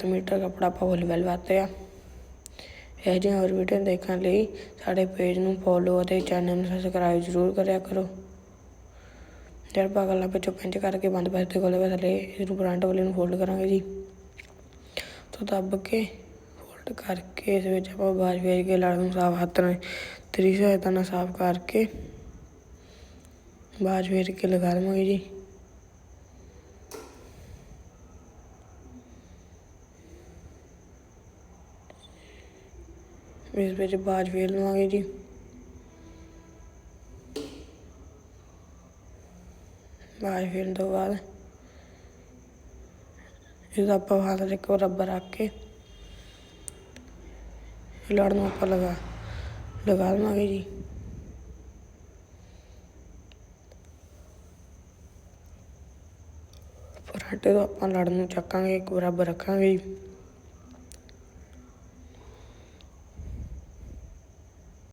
7 metre ਕੱਪੜਾ ਆਪਾਂ volleyball ਵਾਸਤੇ ਆ। ਇਹ ਜਿਹੀਆਂ ਹੋਰ ਵੀਡੀਓ ਦੇਖਣ ਲਈ ਸਾਡੇ ਪੇਜ ਨੂੰ ਫੋਲੋ ਅਤੇ ਚੈਨਲ ਨੂੰ ਸਬਸਕ੍ਰਾਈਬ ਜ਼ਰੂਰ ਕਰਿਆ ਕਰੋ। ਜਦ ਆਪਾਂ ਗੱਲਾਂ ਪਿੱਛੋਂ ਪਿੰਚ ਕਰਕੇ ਬੰਦ ਪਾਸੇ ਕੋਲੇ ਥੱਲੇ ਇਹਨੂੰ ਫਰੰਟ ਵਾਲੇ ਨੂੰ ਫੋਲਡ ਕਰਾਂਗੇ ਜੀ। ਤੋਂ ਦੱਬ ਕੇ ਫੋਲਡ ਕਰਕੇ ਇਸ ਵਿੱਚ ਆਪਾਂ ਬਾਜ ਫੇਰ ਕੇ ਲੜ ਨੂੰ ਸਾਫ਼ ਹੱਥ ਨਾਲ ਤਰੀ ਸਹਾਇਤਾ ਨਾਲ ਸਾਫ਼ ਕਰਕੇ ਬਾਜ ਫੇਰ ਕੇ ਲਗਾ ਲਵਾਂਗੇ ਜੀ। ਇਸ ਵਿੱਚ ਬਾਜ ਫੇਰ ਲਵਾਂਗੇ ਜੀ। ਬਾਜ ਫੇਰਨ ਤੋਂ ਬਾਅਦ ਇਹਦਾ ਆਪਾਂ ਹਾਲ ਇੱਕ ਰੱਬਰ ਰੱਖ ਕੇ ਲੜ ਨੂੰ ਆਪਾਂ ਲਗਾ ਲਗਾ ਲਵਾਂਗੇ ਜੀ। ਫਰਾਟੇ ਤੋਂ ਆਪਾਂ ਲੜ ਨੂੰ ਚੱਕਾਂਗੇ, ਇੱਕ ਬਰਾਬਰ ਰੱਖਾਂਗੇ ਜੀ।